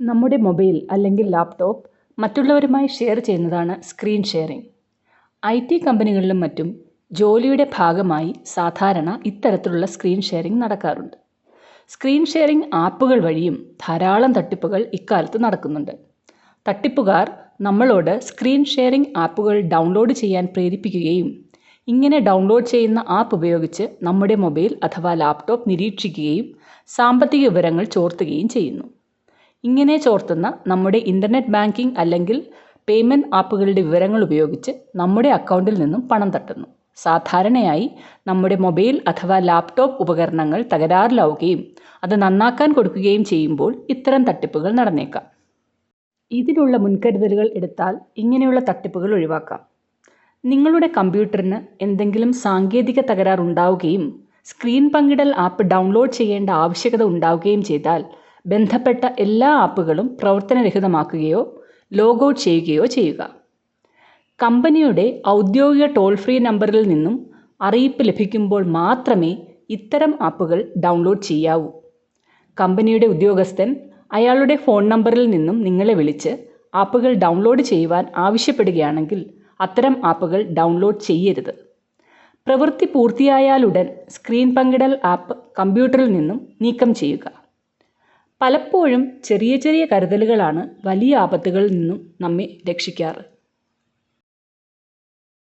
നമ്മുടെ മൊബൈൽ അല്ലെങ്കിൽ ലാപ്ടോപ്പ് മറ്റുള്ളവരുമായി ഷെയർ ചെയ്യുന്നതാണ് സ്ക്രീൻ ഷെയറിംഗ്. ഐ ടി കമ്പനികളിലും മറ്റും ജോലിയുടെ ഭാഗമായി സാധാരണ ഇത്തരത്തിലുള്ള സ്ക്രീൻ ഷെയറിംഗ് നടക്കാറുണ്ട്. സ്ക്രീൻ ഷെയറിംഗ് ആപ്പുകൾ വഴിയും ധാരാളം തട്ടിപ്പുകൾ ഇക്കാലത്ത് നടക്കുന്നുണ്ട്. തട്ടിപ്പുകാർ നമ്മളോട് സ്ക്രീൻ ഷെയറിംഗ് ആപ്പുകൾ ഡൗൺലോഡ് ചെയ്യാൻ പ്രേരിപ്പിക്കുകയും ഇങ്ങനെ ഡൗൺലോഡ് ചെയ്യുന്ന ആപ്പ് ഉപയോഗിച്ച് നമ്മുടെ മൊബൈൽ അഥവാ ലാപ്ടോപ്പ് നിരീക്ഷിക്കുകയും സാമ്പത്തിക വിവരങ്ങൾ ചോർത്തുകയും ചെയ്യുന്നു. ഇങ്ങനെ ചോർത്തുന്ന നമ്മുടെ ഇന്റർനെറ്റ് ബാങ്കിംഗ് അല്ലെങ്കിൽ പേയ്മെന്റ് ആപ്പുകളുടെ വിവരങ്ങൾ ഉപയോഗിച്ച് നമ്മുടെ അക്കൗണ്ടിൽ നിന്നും പണം തട്ടുന്നു. സാധാരണയായി നമ്മുടെ മൊബൈൽ അഥവാ ലാപ്ടോപ്പ് ഉപകരണങ്ങൾ തകരാറിലാവുകയും അത് നന്നാക്കാൻ കൊടുക്കുകയും ചെയ്യുമ്പോൾ ഇത്തരം തട്ടിപ്പുകൾ നടന്നേക്കാം. ഇതിനുള്ള മുൻകരുതലുകൾ എടുത്താൽ ഇങ്ങനെയുള്ള തട്ടിപ്പുകൾ ഒഴിവാക്കാം. നിങ്ങളുടെ കമ്പ്യൂട്ടറിന് എന്തെങ്കിലും സാങ്കേതിക തകരാറുണ്ടാവുകയും സ്ക്രീൻ പങ്കിടൽ ആപ്പ് ഡൗൺലോഡ് ചെയ്യേണ്ട ആവശ്യകത ഉണ്ടാവുകയും ചെയ്താൽ ബന്ധപ്പെട്ട എല്ലാ ആപ്പുകളും പ്രവർത്തനരഹിതമാക്കുകയോ ലോഗ് ഔട്ട് ചെയ്യുകയോ ചെയ്യുക. കമ്പനിയുടെ ഔദ്യോഗിക ടോൾ ഫ്രീ നമ്പറിൽ നിന്നും അറിയിപ്പ് ലഭിക്കുമ്പോൾ മാത്രമേ ഇത്തരം ആപ്പുകൾ ഡൗൺലോഡ് ചെയ്യാവൂ. കമ്പനിയുടെ ഉദ്യോഗസ്ഥൻ അയാളുടെ ഫോൺ നമ്പറിൽ നിന്നും നിങ്ങളെ വിളിച്ച് ആപ്പുകൾ ഡൗൺലോഡ് ചെയ്യുവാൻ ആവശ്യപ്പെടുകയാണെങ്കിൽ അത്തരം ആപ്പുകൾ ഡൗൺലോഡ് ചെയ്യരുത്. പ്രവൃത്തി പൂർത്തിയായാലുടൻ സ്ക്രീൻ പങ്കിടൽ ആപ്പ് കമ്പ്യൂട്ടറിൽ നിന്നും നീക്കം ചെയ്യുക. പലപ്പോഴും ചെറിയ ചെറിയ കരുതലുകളാണ് വലിയ ആപത്തുകളിൽ നിന്നും നമ്മെ രക്ഷിക്കാറ്.